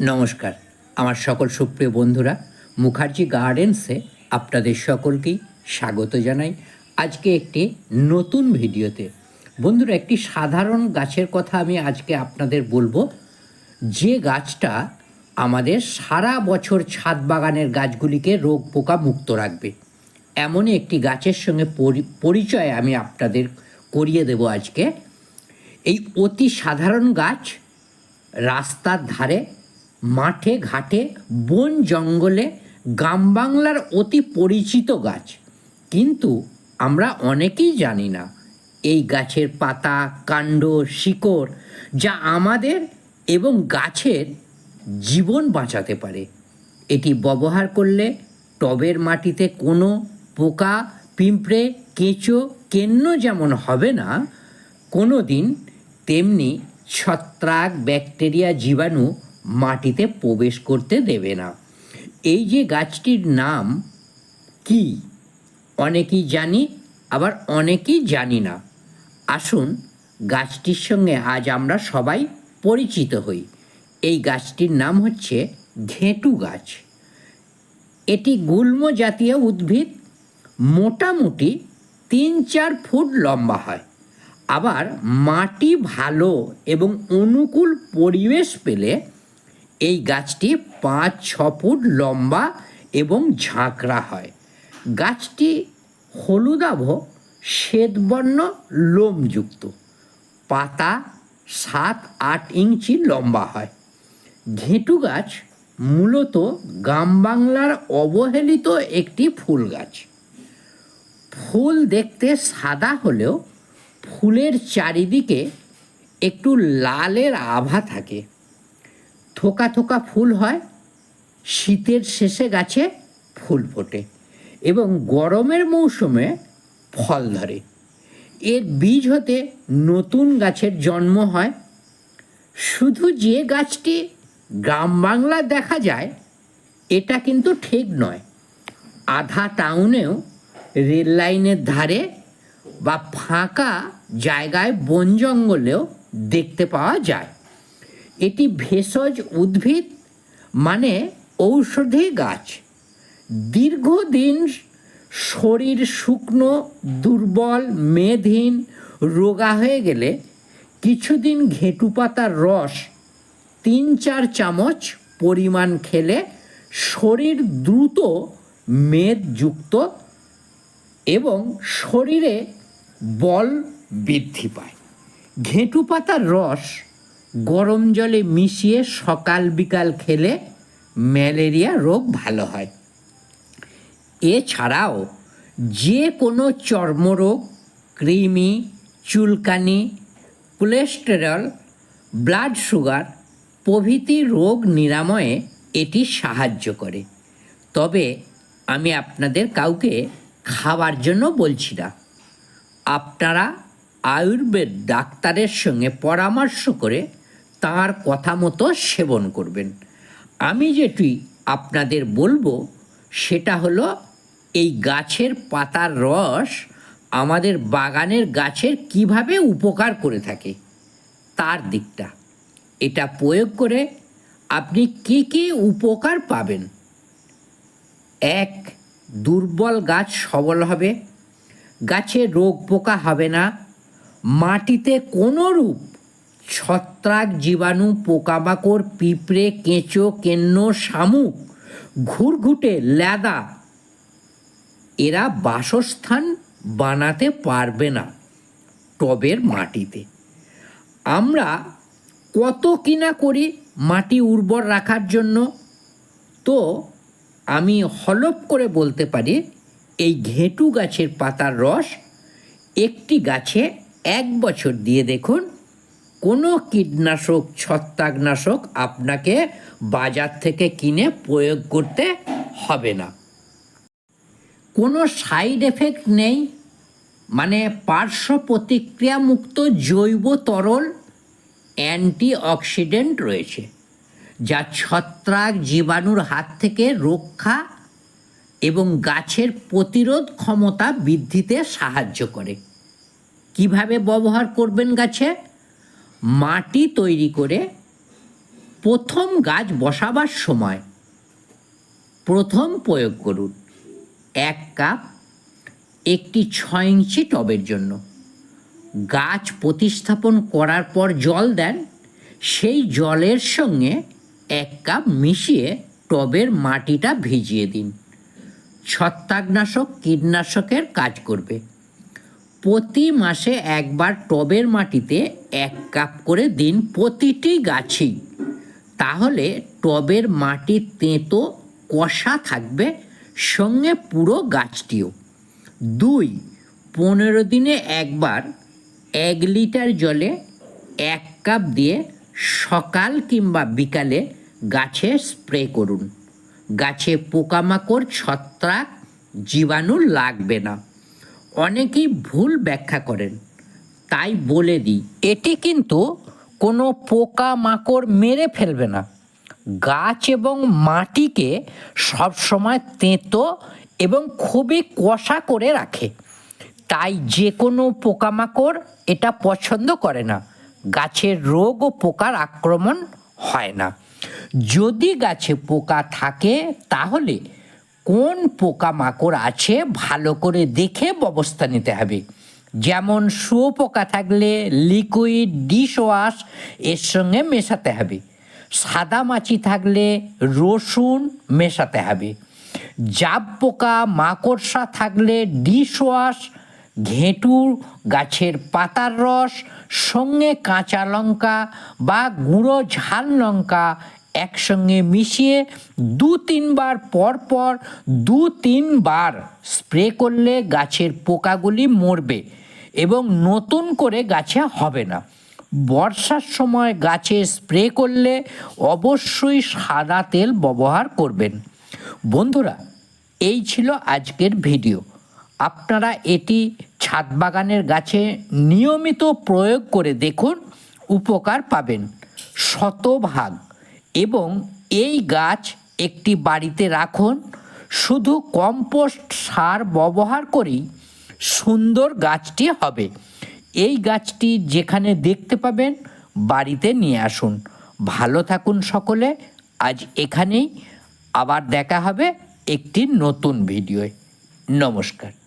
নমস্কার। আমার সকল সুপ্রিয় বন্ধুরা, মুখার্জি গার্ডেন্সে আপনাদের সকলকেই স্বাগত জানাই। আজকে একটি নতুন ভিডিওতে। বন্ধুরা, একটি সাধারণ গাছের কথা আমি আজকে আপনাদের বলব। যে গাছটা আমাদের সারা বছর ছাদ বাগানের গাছগুলিকে রোগ পোকা মুক্ত রাখবে। এমনই একটি গাছের সঙ্গে পরি- পরিচয় আমি আপনাদের করিয়ে দেব আজকে। এই অতি সাধারণ গাছ রাস্তার ধারে মাঠে, ঘাটে, বন জঙ্গলে, গ্রাম বাংলার অতি পরিচিত গাছ। কিন্তু আমরা অনেকেই জানি না এই গাছের পাতা, কাণ্ড, শিকড় যা আমাদের এবং গাছের জীবন বাঁচাতে পারে। এটি ব্যবহার করলে টবের মাটিতে কোনো পোকা, পিঁপড়ে, কেঁচো, কেন্ন যেমন হবে না কোনো দিন তেমনি ছত্রাক, ব্যাকটেরিয়া, জীবাণু মাটিতে প্রবেশ করতে দেবে না। এই যে গাছটির নাম কি? অনেকেই জানি, আবার অনেকেই জানি না। আসুন, গাছটির সঙ্গে আজ আমরা সবাই পরিচিত হই। এই গাছটির নাম হচ্ছে ঘেঁটু গাছ। এটি গুল্ম জাতীয় উদ্ভিদ। মোটামুটি তিন চার ফুট লম্বা হয়। আবার মাটি ভালো এবং অনুকূল পরিবেশ পেলে এই গাছটি পাঁচ, ছ ফুট লম্বা এবং ঝাঁকড়া হয়। গাছটি হলুদাভ, শ্বেতবর্ণ, লোমযুক্ত। পাতা সাত, আট ইঞ্চি লম্বা হয়। ঘেঁটু গাছ মূলত গ্রাম বাংলার অবহেলিত একটি ফুল গাছ। ফুল দেখতে সাদা হলেও ফুলের চারিদিকে একটু লালের আভা থাকে। থোকা থোকা ফুল হয়, শীতের শেষে গাছে ফুল ফোটে এবং গরমের মৌসুমে ফল ধরে। এর বীজ হতে নতুন গাছের জন্ম হয়। শুধু যে গাছটি গ্রাম বাংলা দেখা যায়, এটা কিন্তু ঠিক নয়। আধা টাউনেও রেল লাইনের ধারে বা ফাঁকা জায়গায় বন জঙ্গলেও দেখতে পাওয়া যায়। এটি ভেষজ উদ্ভিদ মানে ঔষধি গাছ। দীর্ঘদিন শরীর শুকনো, দুর্বল মেধহীন রোগা হয়ে গেলে কিছুদিন ঘেঁটু পাতার রস, তিন চার চামচ পরিমাণ খেলে শরীর দ্রুত মেদযুক্ত এবং শরীরে বল বৃদ্ধি পায়। ঘেঁটু পাতার রস গরম জলে মিশিয়ে সকাল বিকাল খেলে ম্যালেরিয়া রোগ ভালো হয়। এছাড়াও যে কোনো চর্মরোগ, কৃমি, চুলকানি কোলেস্টেরল ব্লাড সুগার প্রভৃতি রোগ নিরাময়ে এটি সাহায্য করে। তবে আমি আপনাদের কাউকে খাবার জন্য বলছি না। আপনারা আয়ুর্বেদ ডাক্তারের সঙ্গে পরামর্শ করে তার কথা মতো সেবন করবেন। আমি যেটি আপনাদের বলব, সেটা হলো এই গাছের পাতার রস আমাদের বাগানের গাছের কীভাবে উপকার করে থাকে, তার দিকটা। এটা প্রয়োগ করে আপনি কি কি উপকার পাবেন? এক, দুর্বল গাছ সবল হবে, গাছে রোগ পোকা হবে না, মাটিতে কোনো রূপ ছত্রাক জীবাণু, পোকামাকড়, পিঁপড়ে, কেঁচো, কেন্ন, শামুক, ঘুরঘুটে, ল্যাদা, এরা বাসস্থান বানাতে পারবে না টবের মাটিতে। আমরা কত কিনা করি মাটি উর্বর রাখার জন্য? তো আমি হলপ করে বলতে পারি, এই ঘেঁটু গাছের পাতার রস একটি গাছে এক বছর দিয়ে দেখুন কোনো কীটনাশক, ছত্রাকনাশক আপনাকে বাজার থেকে কিনে প্রয়োগ করতে হবে না। কোনো সাইড এফেক্ট নেই মানে পার্শ্ব প্রতিক্রিয়া মুক্ত জৈব তরল অ্যান্টিঅক্সিডেন্ট রয়েছে, যা ছত্রাক জীবাণুর হাত থেকে রক্ষা এবং গাছের প্রতিরোধ ক্ষমতা বৃদ্ধিতে সাহায্য করে। কীভাবে ব্যবহার করবেন গাছে? মাটি তৈরি করে প্রথম গাছ বসাবার সময় প্রথম প্রয়োগ করুন এক কাপ একটি ছয় ইঞ্চি টবের জন্য। গাছ প্রতিস্থাপন করার পর জল দেন, সেই জলের সঙ্গে এক কাপ মিশিয়ে টবের মাটিটা ভিজিয়ে দিন। ছত্রাকনাশক কীটনাশকের কাজ করবে। প্রতি মাসে একবার টবের মাটিতে এক কাপ করে দিন প্রতিটি গাছই তাহলে টবের মাটির তেঁতো কষা থাকবে সঙ্গে পুরো গাছটিও। দুই, পনেরো দিনে একবার এক লিটার জলে এক কাপ দিয়ে সকাল কিংবা বিকালে গাছে স্প্রে করুন। গাছে পোকামাকড়, ছত্রাক, জীবাণু লাগবে না। অনেকেই ভুল ব্যাখ্যা করেন। তাই বলে দিই, এটি কিন্তু কোনো পোকা মাকড় মেরে ফেলবে না। গাছ এবং মাটিকে সবসময় তেঁতো এবং খুবই কষা করে রাখে। তাই যে কোনো পোকামাকড় এটা পছন্দ করে না। গাছের রোগ ও পোকার আক্রমণ হয় না। যদি গাছে পোকা থাকে, তাহলে কোন পোকামাকড় আছে ভালো করে দেখে ব্যবস্থা নিতে হবে। যেমন শুয়োপোকা থাকলে লিকুইড ডিশ ওয়াশ এর সঙ্গে মেশাতে হবে। সাদা মাছি থাকলে রসুন মেশাতে হবে। জাব পোকা, মাকড়সা থাকলে ডিশ ওয়াশ গাছের পাতার রস, সঙ্গে কাঁচা লঙ্কা বা গুঁড়ো ঝাল লঙ্কা একসঙ্গে মিশিয়ে দু তিনবার পর পর দু তিনবার স্প্রে করলে গাছের পোকাগুলি মরবে। এবং নতুন করে গাছে হবে না। বর্ষার সময় গাছে স্প্রে করলে অবশ্যই সাদা তেল ব্যবহার করবেন। বন্ধুরা, এই ছিল আজকের ভিডিও। আপনারা এটি ছাদ বাগানের গাছে নিয়মিত প্রয়োগ করে দেখুন, উপকার পাবেন। শতভাগ। এবং এই গাছ একটি বাড়িতে রাখুন। শুধু কম্পোস্ট সার ব্যবহার করেই সুন্দর গাছটি হবে। এই গাছটি যেখানে দেখতে পাবেন, বাড়িতে নিয়ে আসুন। ভালো থাকুন সকলে। আজ এখানেই। আবার দেখা হবে একটি নতুন ভিডিওয়। নমস্কার।